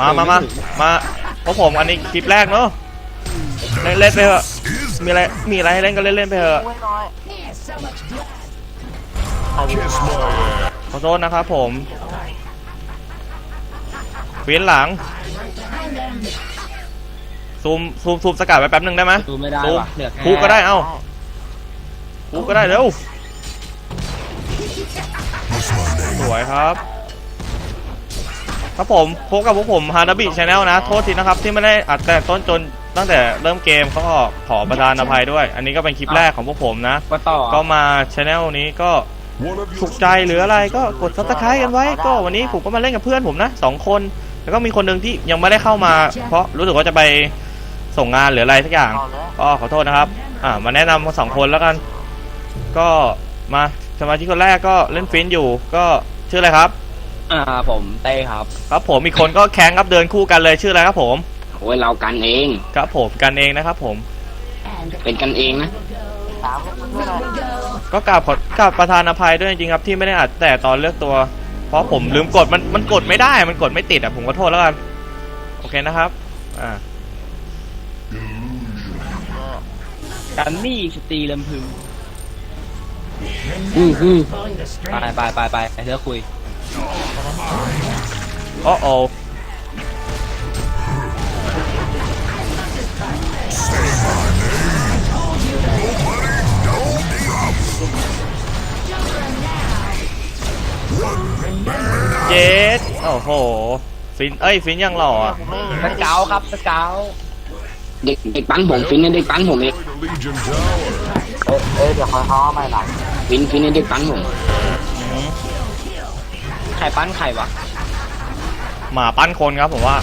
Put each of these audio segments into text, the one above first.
มามามามาเพราะผมอันนี้คลิปแรกเนอะเล่นเล่นไปเถอะมีอะไรมีอะไรให้เล่นก็เล่นเล่นไปเถอะช่วยหน่อย Kiss my ass. ขอโทษนะครับผมเวียนหลังซูมซูมซูมสกัดไว้แป๊บหนึ่งได้ไหมดูไม่ได้ซูมว่ะเหลือแค่คูก็ได้เอ้าคูก็ได้เร็ว What's my name? สวยครับ ครับผมพบกับพวกผมฮานาบิชาแนลนะ โทษทีนะครับ ที่ไม่ได้อัดแต่ต้นจนตั้งแต่เริ่มเกมก็ขอประทานอภัยด้วย อันนี้ก็เป็นคลิปแรกของพวกผมนะก็ต่อก็มาชาแนลนี้ก็ One of ถู you กใจหรืออะไรก็กดซับสไครต์กันไว้ ก็วันนี้ผมก็มาเล่นกับเพื่อนผมนะสองคน แล้วก็มีคนหนึ่งที่ยังไม่ได้เข้ามา เพราะรู้สึกว่าจะไปส่งงานหรืออะไรสักอย่างเอาเลยก็ขอโทษนะครับ อ่ามาแนะนำกันสองคนแล้วกัน ก็มาสมาชิกคนแรกก็เล่นฟินอยู่ ก็ชื่ออะไรครับ อ่าผมเต้ครับครับผมอีกคนก็แข่งครับเดินคู่กันเลยชื่ออะไรครับผมโอ้ยเรากันเอง ครับผมกันเองนะครับผม เป็นกันเองนะสามคนช่วยหน่อยก็กราบขอกราบประธานอภัยด้วยจริงๆครับที่ไม่ได้อัดแต่ตอนเลือกตัว เพราะผมลืมกดมันมันกดไม่ได้มันกดไม่ติดอะผมก็โทษแล้วกันโอเคนะครับอ่ากันนี่สตรีลำพึงอือฮึไปไปไปไปเลือกคุย โอ้โอเจสโอ้โห ฟิน เอ้ย ฟินยังหล่ออะผมไม่สเกาครับสเกาเด็กเด็กปั้นผมฟินเนี่ยเด็กปั้นผมเอง destroyed a Legion tower. เอ้ยเอ้ยเดี๋ยวคอยเขาเอาไม่หลังฟินฟินเนี่ยเด็กปั้นผม ไข่ปั้นไข่วะหมาปั้นคนครับผมว่า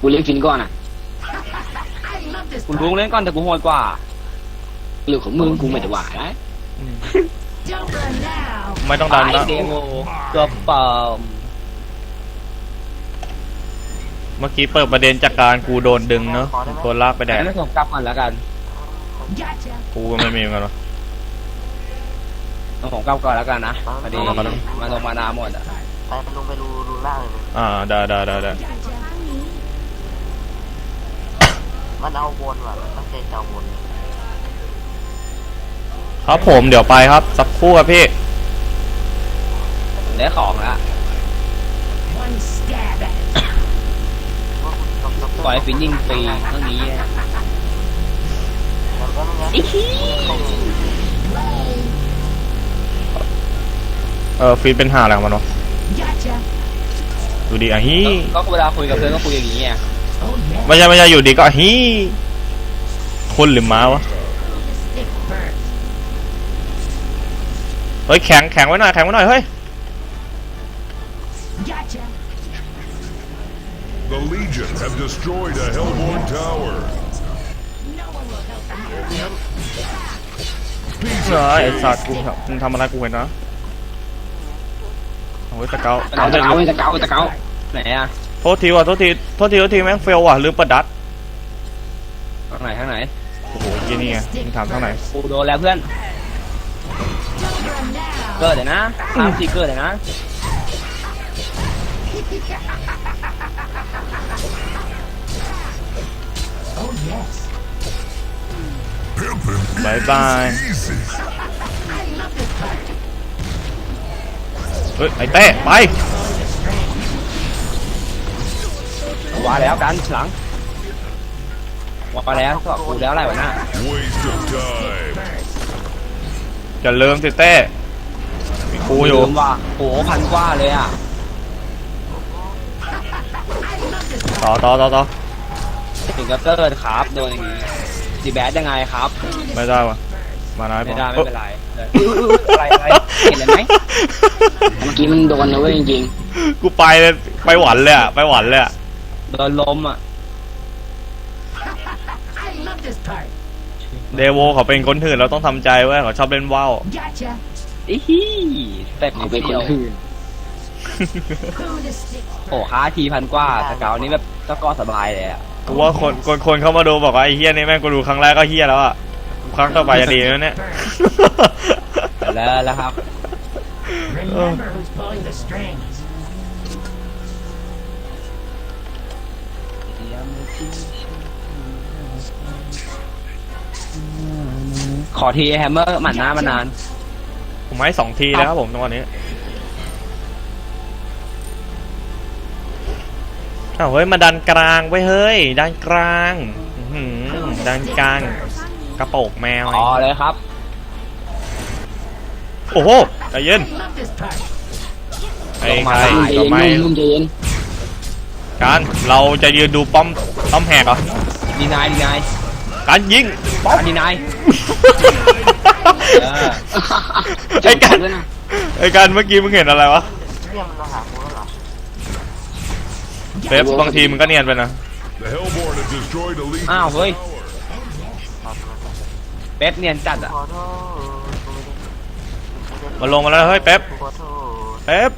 กูเล่นฟินก่อนอะคุณลุงเล่นก่อนแต่กูโหดกว่าเรื่องของมึงกูไม่ได้ว่านะ ไม่ต้องดันไอแล้วเดโมตัวปลอมเมื่อกี้เปิดประเด็นจากการกูโดนดึงเนอะโดนลากไปแดแต่ดไม่ส่งกลับก่อนแล้วกัน กูก็ไม่มีเหมือนกันวะ ส่งกลับก่อนแล้วกันนะพอดีเอามาแล้วมาลงมานาหมดอะไปลงไปรูรูล่างเลยอ่าได้ได้ได้ได้มันเอาวนว่ะมันเจนจะเอาวนครับผมเดี๋ยวไปครับ สักครู่ครับพี่ได้ของแล้วว่าคุณต้องต้องปล่อยให้ฟินยิงฟรีเท่านี้อะแล้วก็ไม่งั้น เออฟีดเป็นหาอะไรของมันวะดูดิอะฮีก็เวลาคุยกับเพื่อนก็คุยอย่างนี้ไงไม่ใช่ไม่ใช่อยู่ดีก็อะฮีคนหรือม้าวะเฮ้ยแข็งแข็งไว้หน่อยแข็งไว้หน่อยเฮ้ย The Legion have destroyed a Hellborn tower. เออไอ้สัตว์กูทำมึงทำอะไรกูเห็นนะโอ้ยตะเกาตะเกาตะเกาตะเกาตะเกาไหนอะโทษทีว่ะโทษทีโทษทีโทษทีแม่งเฟลว่ะลืมเปิดดัตทางไหนทางไหนโอ้โหยี่นี่ไงมึงถามทางไหนกูโดนแล้วเพื่อน เกิดเลยนะสามสี่เกิดเลยนะ Pimpin' บายบาย เฮ้ยไอ้เต้ไปว่าแล้วกันหลังว่าแล้วก็กูแล้วอะไรวะน่ะ Waste of time. จะเริ่มสิเต้มีครูอยู่ลืมว่าโหพันกว่าเลยอะต่อต่อต่อต่อถึงกับเกิดครับโดนอย่างนี้ดีแบดยังไงครับ ไม่ได้วะมาน้อยไม่พอได้ไม่เป็นไร อะไรอะไรเห็นเลยไหมเมื่อกี้มันโดนนะเว้ยจริงกูไปเลยไปหวันเลยอะไปหวันเลยอะโดนล้มอะเดโวเขาเป็นคนถื่นเราต้องทำใจเว้ยเขาชอบเล่นว่าวอีฮีแต่ๆนิเอาดไปคนเดียวอื่นโอ้ค่าทีพันกว่าแต่เก่านี้แบบก็ก็สบายเลยอะกูว่าคนคนคนเข้ามาดูบอกว่าไอ้เฮียนี่แม่งกูดูครั้งแรกก็เฮียแล้วอะ ครั้งต่อไปจะดีแล้วเนี่ย แล้วแล้วครับเออ Remember who's pulling the strings. ขอทีแฮมเมอร์หมันหน้ามานาน ผมให้สองทีแล้วครับผมตรงนี้อ้าวเฮ้ยมาดันกลางไว้เฮ้ยดันกลางอื้อหือดันกลาง กระโปกแมวอ๋อเลยครับ โอ้โหใจเย็นไอ้ลงมาใครใจก็เย็นไม่นุ่มๆใจเย็นการเราจะยืนดูป้อมป้อมแหกเหรอดีนายดีนายการยิงป้อมดีนายเออไอ้การจบด้วยนะไอ้การเมื่อกี้มึงเห็นอะไรวะเรียกมันมาหากูแล้วเหรอเป๊ปบางทีมึงก็เนียนไปนะ The Hellborn have destroyed a Legion อ้าวเฮ้ย tower. เป๊ปเนียนจัดอะขอโทษกูไม่ได้มาลงมาแล้วเฮ้ยเป๊ปกูขอโทษเป๊ป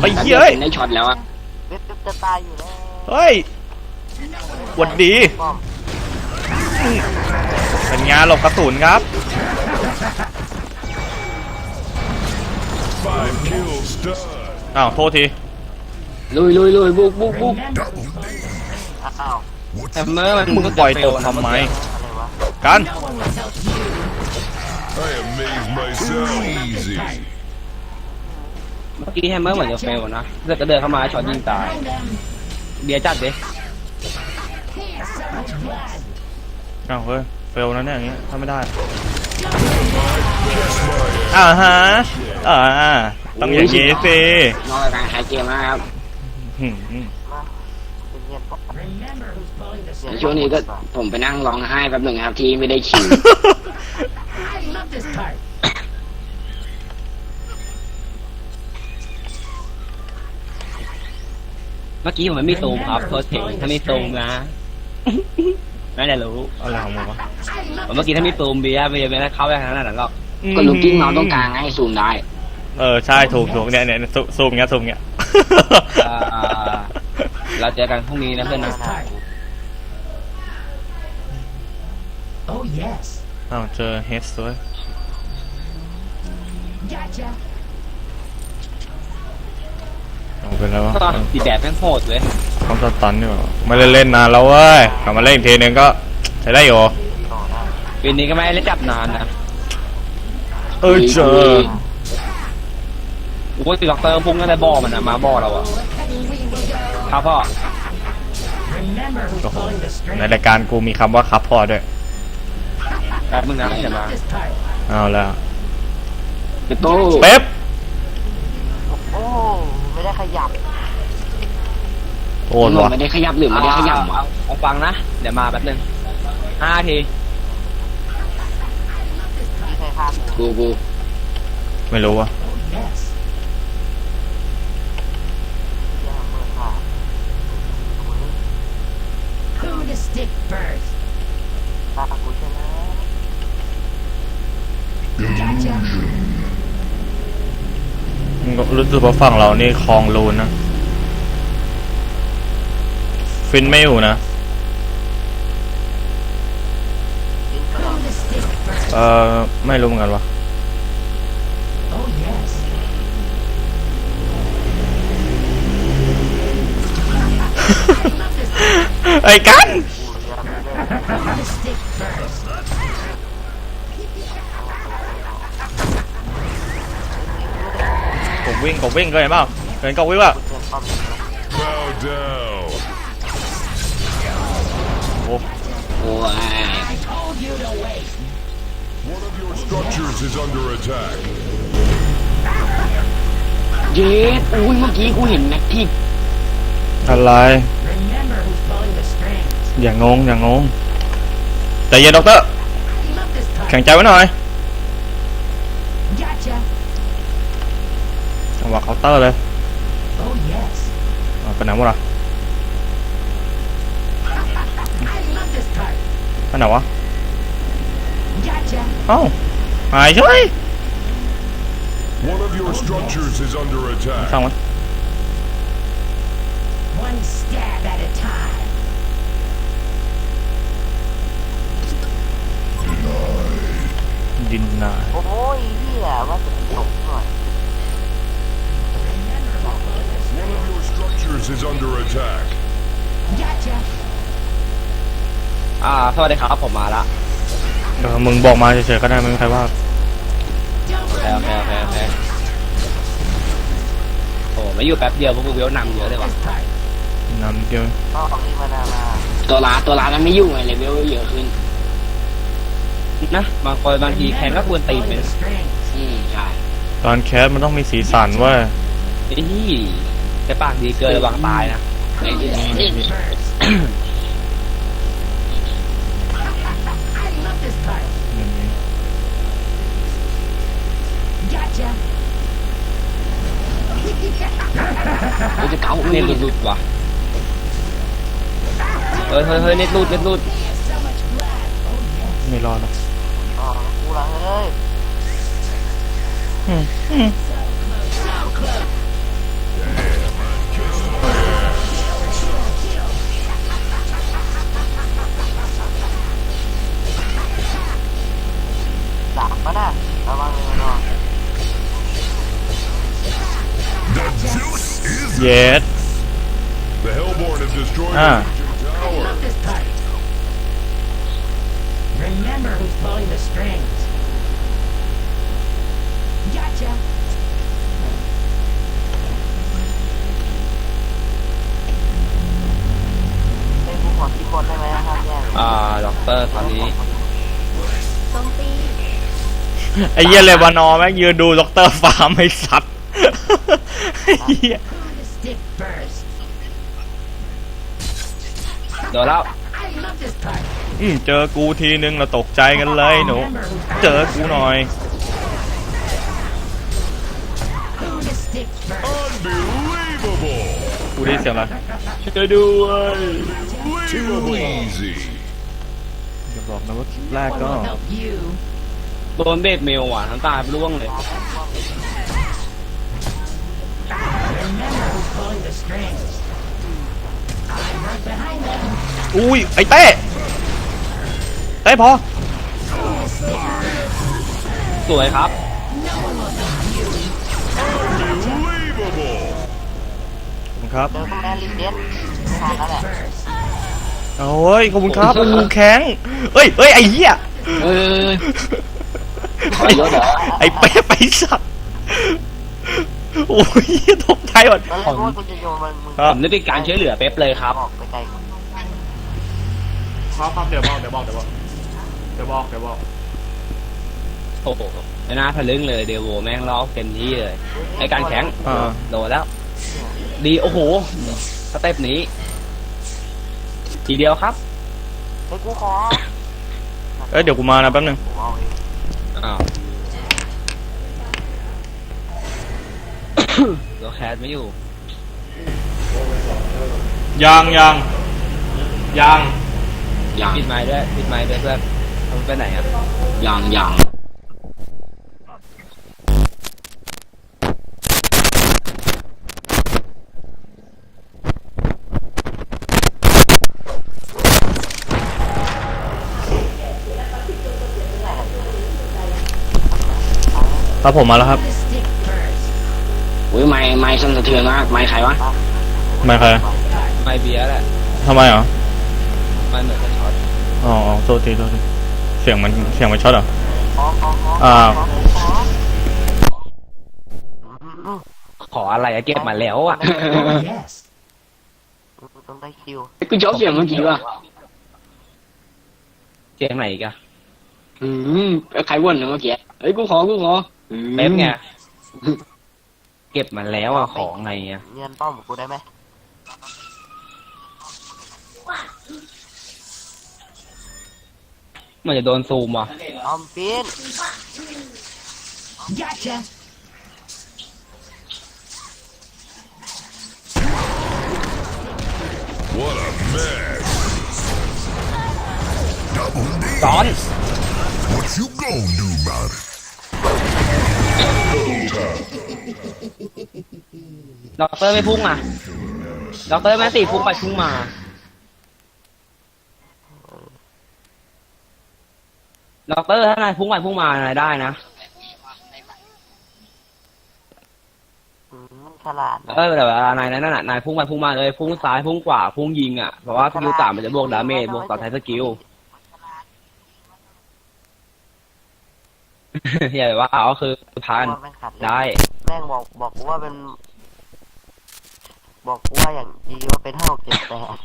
ไอ้เหี้ยเอ้ยในช็อตแล้วอะเว็บจะตายอยู่แล้วเฮ้ยหวัดดีป้อมเป็นงานหลบกระสุนครับ Five kills stud. อ้าวโทษที ลุยลุยลุยบุกบุกบุก อ้าวแฮมเมอร์มันมึงปล่อยตกทำไม อะไรวะกัน I amaze myself easy. เมื่อกี้แฮมเมอร์เหมือนจะเฟลนะเลือกก็เดินเข้ามาช็อตยิงตายเดี๋ยวจัดดิอ้าวเฮ้ยเฟลนะเนี่ยอย่างเงี้ยทำไม่ได้อ่าฮะอ่าต้องอย่างงี้สินอกจากการหายเกมนะครับ หืม เป็นเงียบป้อม ในช่วงนี้ก็ผมไปนั่งร้องไห้แป๊บหนึ่งครับที่ไม่ได้คิวเมื่อกี้ผมไม่มีซูมครับโทษทีถ้ามีซูมนะไม่ได้รู้อะไรของมึงวะเมื่อกี้ถ้ามีซูมเบียร์เบียร์ไม่ได้เข้าไปขนาดนั้นหรอกก็ลูกกิ้งเมาส์ตรงกลางให้ซูมได้ เออใช่ถูกถูกเนี่ยเนี่ยซูซูมเงี้ยซูมเงี้ยอ่าเราเจอกันพรุ่งนี้นะเพื่อนนะ Oh yes. อ้าวเจอเฮสด้วย Gotcha. เอาไปแล้ววะก็ดีแบบแม่งโหดเลยเขาจะตันอยู่ไม่ได้เล่นนานแล้วเว้ยกลับมาเล่นอีกทีนึงก็ใช้ได้อยู่ปีนี้ก็ไม่ได้จับนานนะเออเจอโอ้ยตีด็อกเตอร์พุ่งตั้งแต่บ่อมันอะมาบ่อเราอะครับพ่อ Remember who's โอ้โห pulling the ใน strings. รายการกูมีคำว่าครับพอด้วย แป๊บมึงนะเดี๋ยวมา This part. เอาแล้วเปโป้เป๊ปโอ้ไม่ได้ขยับโอนวะไม่ได้ขยับหรือไม่ได้ขยับเอาเอาฟังนะ เดี๋ยวมาแป๊บนึงห้าทีที่ใครฆ่ากูกูกูไม่รู้วะ Oh yes. ที่ทำมือฆ่า Who to stick first? ฆ่ากูใช่ไหม Gotcha. รู้สึกว่าฝั่งเรานี่คลองรูนนะ ฟินไม่อยู่นะ เออไม่รู้เหมือนกันวะไอ้กัน วิ่งกบวิ่งเคยเห็นเปล่าเคยเห็นกบวิ่งเปล่า Bow down. โอ้ โอ้ย I told you to wait. One of your structures is under attack. เย็ดอุ้ยเมื่อกี้กูเห็นแม็กที่ อะไร Remember who's pulling the strings. อย่างงอย่างงงใจเย็นด็อกเตอร์ I love this part. แข็งใจไว้หน่อย จังหวะเคาน์เตอร์เลย Oh yes. เอาไปไหนหมดอะ I love this part. ไปไหนวะ Gotcha. เอ้าหายเฉย One of your structures is under ช่าง attack. มัน One stab at a time. ดินนายโอ้ยเหี้ยว่าจะตกหน่อย fortress is under attack. Gotcha. อ่า สวัสดีครับผมมาละเออมึงบอกมาเฉยๆก็ได้ไม่มีใครว่า Don't โอเค run โอเคโอเค now. โอเคโอ้ไม่อยู่แป๊บเดียวพวกกูเวลนำเยอะเลยว่ะนำเดียวก็ของนี่มานามาตัวร้านตัวร้านมันไม่ยุ่งไงเลเวลเยอะขึ้น นะบางคนบางทีแข่งก็ควรตีน Pulling เป็น the strings. อืมใช่ตอนแคสมันต้องมีสีสันเว้ยไอ้นี่ จะปากดีเกินระวังตายนะไอ้ที่ไหนนี่ First. I love this part. อย่างนี้ Gotcha. มันจะเก่าเน็ตหลุดๆว่ะเฮ้ยเฮ้ยเฮ้ยเน็ตหลุดเน็ตหลุด So much blood. Oh yes. ไม่รอดหรอกอ๋อกูละเฮ้ย ปะน่ะระวังเลยเนาะ The juice is เย็ด the Hellborn have destroyed Ah. the Legion I Tower. love this part. Remember who's pulling the strings. Gotcha. เป็นกูขอที่บนได้ไหมนะครับเนี่ย อ่าด็อกเตอร์ตอนนี้ ไอ้เหี้ยเลบานอร์แม่งยืนดูด็อกเตอร์ฟาร์มไม่สัตว์ไอ้เหี้ย Who to stick first? โดนแล้ว I love this part. อืมเจอกูทีนึงเราตกใจกันเลยหนู Remember who's เจอกูหน่อย Who to stick first? Unbelievable! กูได้เสียงอะไรช่วยด้วย Too easy. อย่าบอกนะว่าคลิปแรก One ก็ will help you. โดนเบสเมลว่ะน้ำตาร่วงเลย Remember who's pulling the strings. I'm right behind them. อุ้ย ไอ้เต้เต้พอ สวยครับ No one will help you. Unbelievable! ขอบคุณครับเจอพวกแม่ลิเดนไม่ทันแล้วแหละ First. โอ้ย ขอบคุณครับงูแข็งเอ้ยเอ้ย ไอ้เหี้ย เออ ขอรถเหรอไอ้เป๊ะไปสัตว์โอ้ยตกใจหมดตอนแรกว่ากูจะโยนมันมึงครัผบมได้เป็นการช่วยเหลือเป๊ปเลยครับ ออกไปไกลครับครับเดี๋ยวบอกเดี๋ยวบอกเดี๋ยวบอกเดี๋ยวบอกเดี๋ยวบอกโอ้โหไม่น่าทะลึ่งเลยเดวโวแม่งล็อกเต็มที่เลยไอการแข็งอ่า โดนแล้ว ดีโอ้โหสเต็ปนี้ ทีเดียวครับเฮ้ยกูขอเอ้ยเดี๋ยวกูมานะแป๊บนึงกูเอาเอง อ้าวตัวแคสไม่อยู่ ยังยังยัง อย่าง ปิดไม้ด้วย ปิดไม้ด้วยเพื่อนเอาไปไหนอะ อย่างอย่าง ครับผมมาแล้วครับ Who to stick first? อุ้ยไม่ไม่สั่นสะเทือนมากไม่ใครวะไม่ใครไม้เบียร์แหละทำไมเหรอไม้เหมือนกับช็อตอ๋ออ๋อโทษทีโทษทีเสียงมันเสียงมันช็อตเหรอขอขอขออ่าขอขอขออะไรอะเก็บมาแล้วอะ Oh yes. กูต้องได้คิวกูชอบเสียงเมื่อกี้ว่ะเสียงไหนอีกอะอืมใครวนนะเมื่อกี้เฮ้ยกูขอกูขอ อืมเป๊ปไงเก็บมาแล้วอะของไงอะเงินป้อมกูได้ไหมมันจะโดนซูมอะออมปิน Gotcha. What a mess! ซ้อน What you gonna do about it? ด็อกเตอร์ไม่พุ่งอะด็อกเตอร์แม่ตีพุ่งไปพุ่งมา ด็อกเตอร์ถ้านายพุ่งไปพุ่งมานายได้นะกอืมมันฉลาดนะเออแต่เวลานายนั่นน่ะนายพุ่งไปพุ่งมาเลยพุ่งซ้ายพุ่งขวาพุ่งยิงอะ เพราะว่าสกิลสามมันจะบวกดาเมจบวกต่อท้ายสกิล อย่าแบบว่าเอาคือพันว่าแม่งขัดเลยได้ แม่งบอกบอกกูว่าเป็น บอกกูว่าอย่างดีว่าเป็นห้าหกเจ็ดแปด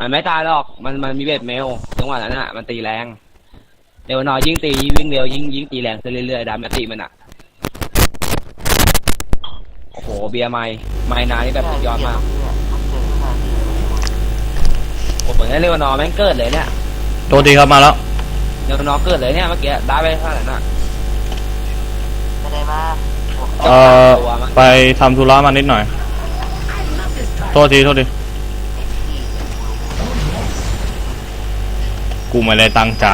มันไม่ตายหรอก มันมันมีเบสเมลจังหวะนั้นอะ มันตีแรงเดี๋ยวนอยยิ่งตียิ่งวิ่งเร็วยิ่งยิ่งตีแรงขึ้นเรื่อยๆดามตีมันอะ โอ้โหเบียร์ไม้ไม้นานี่แบบสุดยอดมากเนี่ยมันเจอขึ้นมาดีโอ้โหเนี่ยเรวานอร์แม่งเกิดเลยเนี่ยโทษทีครับมาแล้วเรวานอร์เกิดเลยเนี่ยเมื่อกี้ได้ไปเท่าไหร่น่ะ ไม่ได้มาเอ่อไปทำธุระมานิดหน่อย โทษทีโทษทีกูไม่ได้ตั้งใจ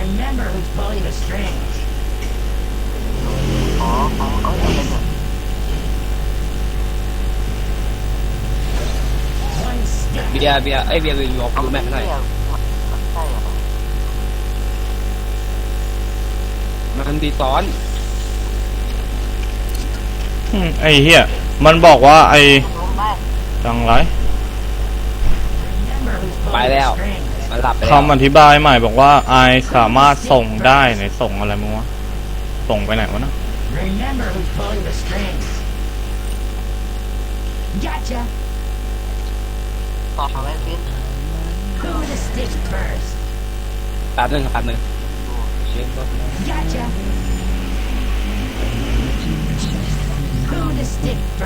Remember who's pulling the strings. อ๋ออ๋อเอ้ยอะไรเนี่ย One step. เบียร์เบียร์เอ้ยเบียร์วิวดูแมปหน่อยเยมั มันตีซ้อนอืมไอ้เหี้ยมันบอกว่าไอ้รู้ไหมจังไร Remember who's pulling Bye the now. strings. มันหลับไปแล้วคำอธิบายใหม่บอกว่าไอสามารถส่งได้ไหนส่งอะไรมึงวะส่งไปไหนวะนะ Remember who's pulling the strings. Gotcha. ตอบไม่ฟิน Who to stick first? แป๊บหนึงครับแป๊บหนึง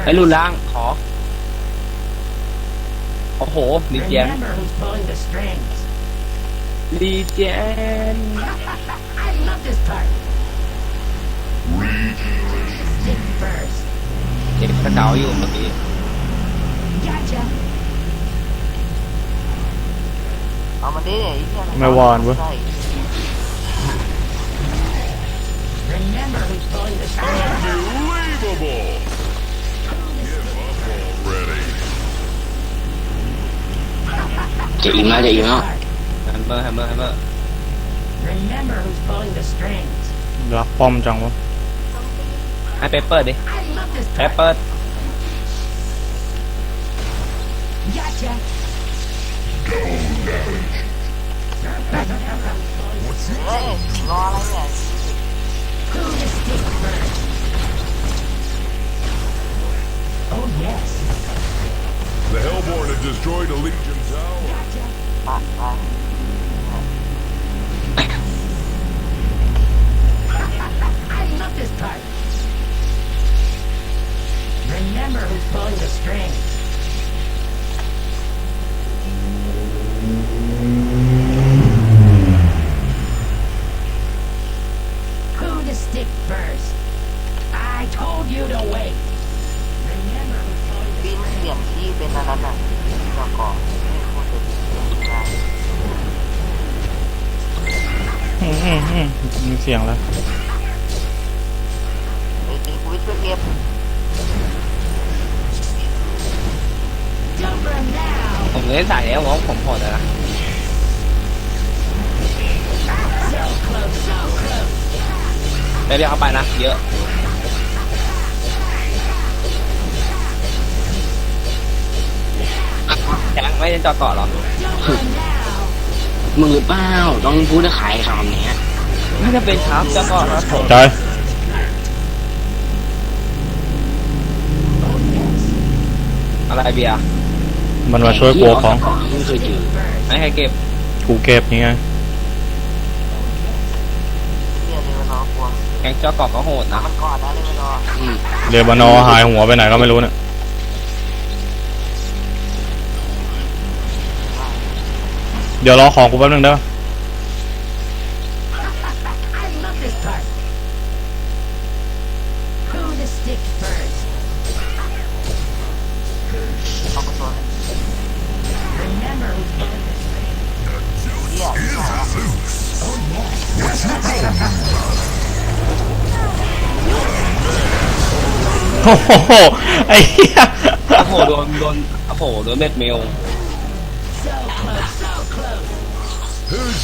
ไอ้ย first? รุนล่างขอ โอ้โหลีเจน Remember who's pulling the strings. ลีเจน I love this part. Stick first. เก็บกระเก๋าอยู่เมื่อกี้ Gotcha. เอามันดิเนี่ยไอ้เหี้ย ไม่วานเว้ย ใช่ Remember who's pulling the strings. Unbelievable! Give up already. จะอิ่มแล้วจะอิ่มแล้ว แฮมเมอร์แฮมเมอร์แฮมเมอร์ Remember who's pulling the strings. รักป้อมจังวะ ให้เปเปอร์ดิ I love this เป part. เปอร์ Gotcha. เ destroyed a Legion Tower. Not this time. Remember who's pulling the strings. Who to stick first? I told you to wait. Remember who's pulling the strings. เปลี่ยนที่เป็นอันนั้นน่ะเจ้าเกาะไม่ควรจะเปลี่ยได้อืมอืมอืมมีเสียงแล้วไอ้ตีกูไปช่วยเก็บ Don't run now. ผมเล่นสายแล้วผมผมโหดแล้วนะ So close, so close. ไปเรียกเข้าไปนะ เยอะ แข็งไม่ได้จอดเกาะหรอ Don't run now. มือเปล่าต้องพูดและขายคำเนี้ยน่าจะเป็นครับจอดเกาะครับผมใจอะไรเบียร์มันมาช่วยกลัวของไม่เคยเจอไม่ให้เก็บกูเก็บนี่ไงเรียกเลยมันนอกลัวแข็งจอดเกาะก็โหดนะมันก่อนนะเลยมันนออืมเรบานอหายหัวไปไหนก็ไม่รู้เนี่ย เดี๋ยวรอของกูแป๊บนึงเด้อโอ้โห ไอ้เหี้ย โอ้โหโดนโดนโอ้โหโดนเม็ดเมล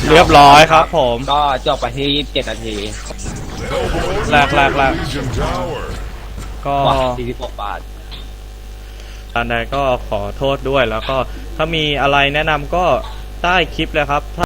เรียบร้อยครับผม ก็จบไปที่ 27 นาที Hellborn Left, left, left. Legion tower? ก็กว่า46 บาท อันใดก็ขอโทษด้วยแล้วก็ถ้ามีอะไรแนะนำก็ใต้คลิปเลยครับ